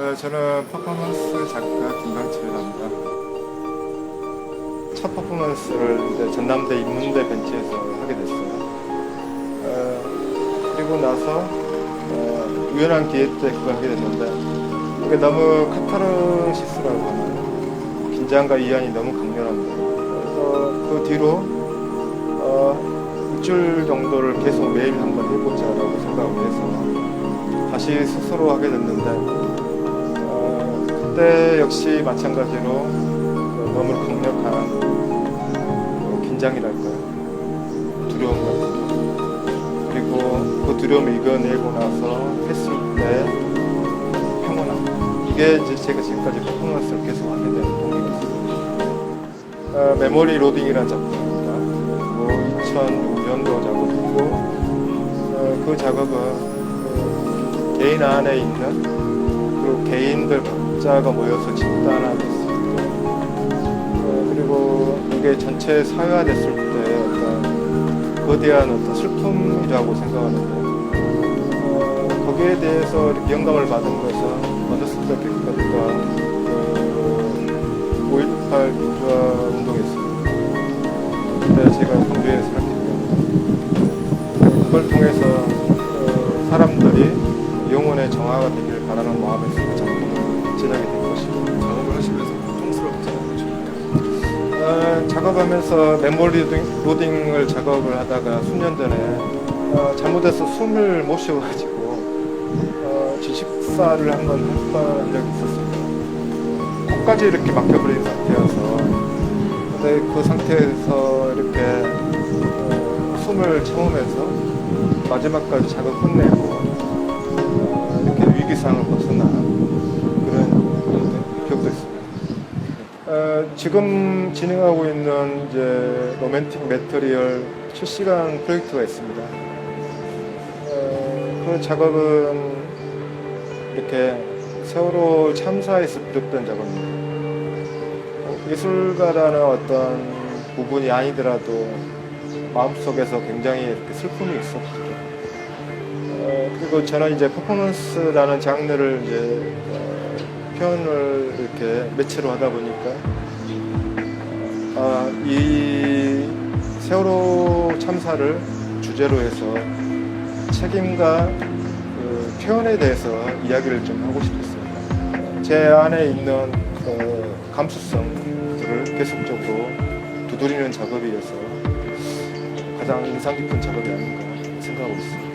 어, 저는 퍼포먼스 작가 김강철입니다. 첫 퍼포먼스를 이제 전남대 인문대 벤치에서 하게 됐어요. 어, 그리고 나서 어, 우연한 기회 때 그걸 하게 됐는데 이게 너무 카타르시스라고 하나요? 긴장과 이완이 너무 강렬합니다. 그래서 그 뒤로 어, 일주일 정도를 계속 매일 한번 해보자라고 생각을 해서 다시 스스로 하게 됐는데 어, 그때 역시 마찬가지로 어, 너무 강력한 어, 긴장이랄까요. 두려움 같은 거. 그리고 그 두려움을 이겨내고 나서 했을 때 평온함. 이게 이제 제가 지금까지 퍼포먼스를 계속 하게 된 동기였어요 어, 메모리 로딩이라는 작품입니다. 뭐 2006년도 작업이고 어, 그 작업은 어, 개인 안에 있는 개인들 각자가 모여서 집단화됐을 때 어, 그리고 이게 전체 사회화됐을 때 어떤 거대한 어떤 슬픔이라고 생각하는데 어, 거기에 대해서 이렇게 영감을 받은 것은 어렸을 때 겪었던 그5.18 민주화 운동이었습니다. 그때 제가 광주에 살았기 때문에 그걸 통해서 어, 사람들이 영혼의 정화가 되기를 바라는 그 작품 을 제작이 된 것이고 작업을 하시면서 고통스럽지 않으십니까? 어, 작업하면서 메모리 로딩, 로딩을 작업을 하다가 수년 전에 어, 잘못해서 숨을 못 쉬어가지고 어, 지식사를 한번 했던 적이 있었습니다. 코까지 이렇게 막혀버린 상태여서 근데 그 상태에서 이렇게 어, 숨을 참으면서 마지막까지 작업 끝내고 어, 이렇게 위기상을 벗어난 지금 진행하고 있는 이제 로맨틱 매터리얼 실시간 프로젝트가 있습니다. 어, 그 작업은 이렇게 세월호 참사에서 비롯된 작업입니다. 어, 예술가라는 어떤 부분이 아니더라도 마음속에서 굉장히 이렇게 슬픔이 있었죠. 어, 그리고 저는 이제 퍼포먼스라는 장르를 이제 어, 표현을 이렇게 매체로 하다 보니까 아, 이 세월호 참사를 주제로 해서 책임과 그 표현에 대해서 이야기를 좀 하고 싶었어요. 제 안에 있는 그 감수성들을 계속적으로 두드리는 작업이어서 가장 인상 깊은 작업이 아닌가 생각하고 있습니다.